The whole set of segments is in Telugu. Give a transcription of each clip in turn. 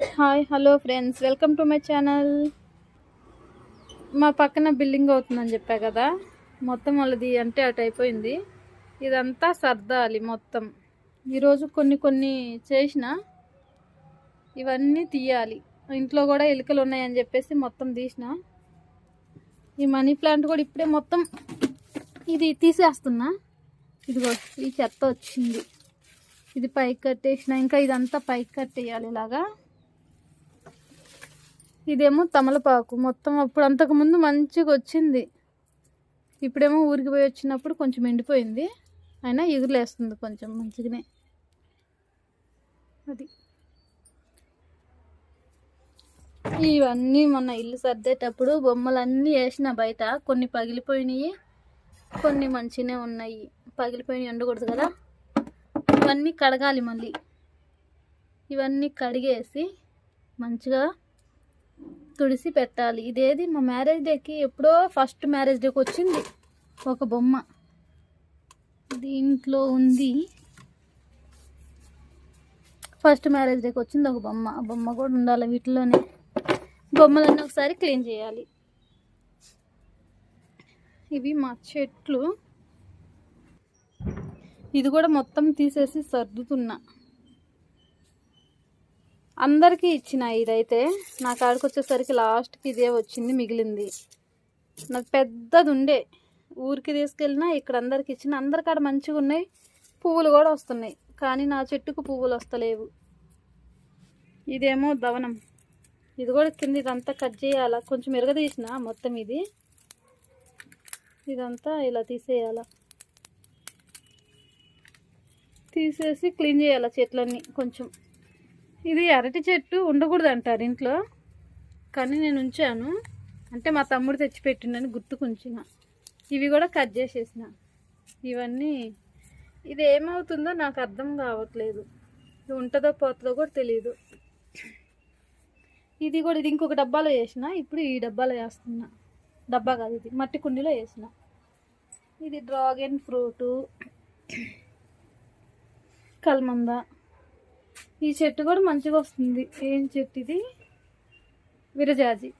Hi hello friends. Welcome to my channel. మా పక్కన బిల్డింగ్ అవుతుందని చెప్పా కదా. మొత్తం వాళ్ళది అంటే అటు అయిపోయింది. ఇదంతా సర్దాలి మొత్తం. ఈరోజు కొన్ని కొన్ని చేసిన. ఇవన్నీ తీయాలి. ఇంట్లో కూడా ఎలుకలు ఉన్నాయని చెప్పేసి మొత్తం తీసిన. ఈ మనీ ప్లాంట్ కూడా ఇప్పుడే మొత్తం ఇది తీసేస్తున్నా. ఇదిగో ఈ చెత్త వచ్చింది. ఇది పైకి కట్టేసిన. ఇంకా ఇదంతా పైకి కట్టేయాలి ఇలాగా. ఇదేమో తమలపాకు. మొత్తం అప్పుడు అంతకుముందు మంచిగా వచ్చింది. ఇప్పుడేమో ఊరికి పోయి వచ్చినప్పుడు కొంచెం ఎండిపోయింది. అయినా ఎగురులేస్తుంది కొంచెం మంచిగానే. అది. ఇవన్నీ మొన్న ఇల్లు సర్దేటప్పుడు బొమ్మలన్నీ వేసిన బయట. కొన్ని పగిలిపోయినాయి. కొన్ని మంచిగానే ఉన్నాయి. పగిలిపోయినాయి ఎండకూడదు కదా. ఇవన్నీ కడగాలి మళ్ళీ. ఇవన్నీ కడిగేసి మంచిగా తుడిసి పెట్టాలి. ఇదేది? మా మ్యారేజ్ డేకి ఎప్పుడో ఫస్ట్ మ్యారేజ్ డేకి వచ్చింది. ఒక బొమ్మ. దీంట్లో ఉంది. ఫస్ట్ మ్యారేజ్ డేకి వచ్చింది ఒక బొమ్మ. ఆ బొమ్మ కూడా ఉండాలి వీటిలోనే. బొమ్మలన్నీ ఒకసారి క్లీన్ చేయాలి. ఇవి మా చెట్లు. ఇది కూడా మొత్తం తీసేసి సర్దుతున్నా. అందరికీ ఇచ్చిన ఇదైతే నా కాడికి వచ్చేసరికి లాస్ట్కి ఇదే వచ్చింది మిగిలింది. నాకు పెద్దది ఉండే ఊరికి తీసుకెళ్ళినా ఇక్కడ అందరికి ఇచ్చిన అందరికాడ మంచిగా ఉన్నాయి పువ్వులు కూడా వస్తున్నాయి. కానీ నా చెట్టుకు పువ్వులు వస్తలేవు. ఇదేమో దవనం. ఇది కూడా కింద ఇదంతా కట్ చేయాలా. కొంచెం ఎరగదీసిన మొత్తం ఇది. ఇదంతా ఇలా తీసేయాల. తీసేసి క్లీన్ చేయాలి చెట్లన్నీ కొంచెం. ఇది అరటి చెట్టు ఉండకూడదు అంటారు ఇంట్లో. కానీ నేను ఉంచాను. అంటే మా తమ్ముడు తెచ్చిపెట్టిండని గుర్తుకుంచిన. ఇవి కూడా కట్ చేసేసిన. ఇవన్నీ ఇది ఏమవుతుందో నాకు అర్థం కావట్లేదు. ఇది ఉంటుందో పోతుందో కూడా తెలియదు ఇది కూడా ఇది ఇంకొక డబ్బాలో వేసిన. ఇప్పుడు ఈ డబ్బాలో వేస్తున్నా. డబ్బా కాదు ఇది. మట్టి కుండీలో వేసిన. ఇది డ్రాగన్ ఫ్రూటు. కల్మంద. ఈ చెట్టు కూడా మంచిగా వస్తుంది. ఏం చెట్టు ఇది? విరజాజి.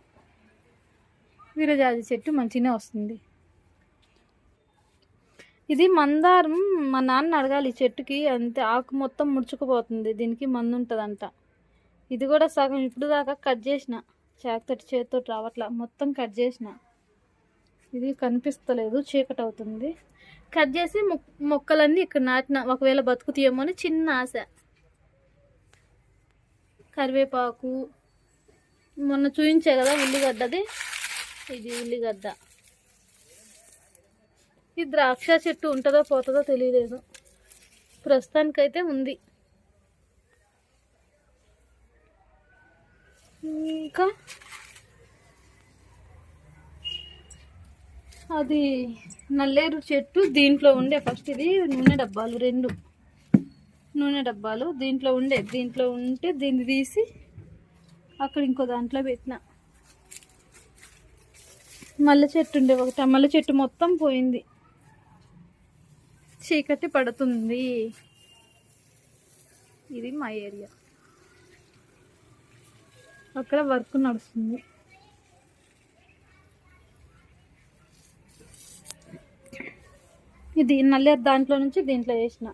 విరజాజి చెట్టు మంచిగానే వస్తుంది. ఇది మందారం మా నాన్న అడగాలి ఈ చెట్టుకి అంతే ఆకు మొత్తం ముడుచుకుపోతుంది దీనికి మందు ఉంటుందంట. ఇది కూడా సగం ఇప్పుడు దాకా కట్ చేసిన చేతటి చేతితో రావట్లా మొత్తం కట్ చేసిన. ఇది కనిపిస్తలేదు చీకటి అవుతుంది కట్ చేసి మొక్కలన్నీ ఇక్కడ నాటిన ఒకవేళ బతుకుతాయేమో అని చిన్న ఆశ. కరివేపాకు. మొన్న చూపించే కదా ఉల్లిగడ్డది ఇది ఉల్లిగడ్డ. ఈ ద్రాక్ష చెట్టు ఉంటుందో పోతుందో తెలియలేదు. ప్రస్తుతానికైతే ఉంది. ఇంకా? అది నల్లేరు చెట్టు దీంట్లో ఉండే ఫస్ట్ ఇది నూనె డబ్బాలు రెండు. నూనె డబ్బాలు దీంట్లో ఉండే దీంట్లో ఉంటే దీన్ని తీసి అక్కడ ఇంకో దాంట్లో పెట్టిన. మల్లె చెట్టు ఉండే ఒకటి మల్లె చెట్టు మొత్తం పోయింది. చీకటి పడుతుంది. ఇది మా ఏరియా. అక్కడ వర్క్ నడుస్తుంది. ఇది నల్లేరు దాంట్లో నుంచి దీంట్లో వేసిన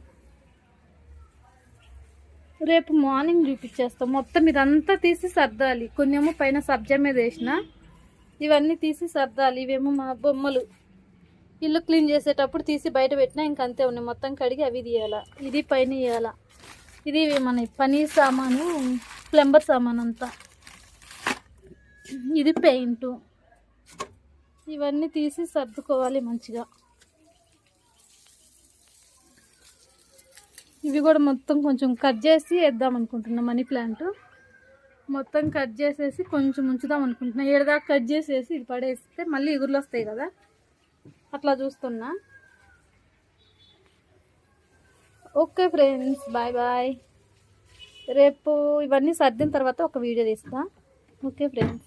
రేపు మార్నింగ్ చూపించేస్తాం. మొత్తం ఇదంతా తీసి సర్దాలి. కొన్ని ఏమో పైన సబ్జా మీద వేసిన. ఇవన్నీ తీసి సర్దాలి. ఇవేమో మా బొమ్మలు. ఇల్లు క్లీన్ చేసేటప్పుడు తీసి బయట పెట్టినా ఇంకంతే ఉన్నాయి. మొత్తం కడిగి అవి తీయాలా. ఇది పైన ఇవ్వాలా ఇది మన పని సామాను ప్లంబర్ సామాన్ అంతా. ఇది పెయింటు. ఇవన్నీ తీసి సర్దుకోవాలి మంచిగా. ఇవి కూడా మొత్తం కొంచెం కట్ చేసి వేద్దాం అనుకుంటున్నాం మనీ ప్లాంట్ మొత్తం కట్ చేసేసి కొంచెం ఉంచుదాం అనుకుంటున్నా. ఏడదాకా కట్ చేసేసి ఇది పడేస్తే మళ్ళీ ఎగురులు వస్తాయి కదా. అట్లా చూస్తున్నా. ఓకే ఫ్రెండ్స్ బాయ్ బాయ్ రేపు ఇవన్నీ సర్దిన తర్వాత ఒక వీడియో తీస్తా. Okay friends.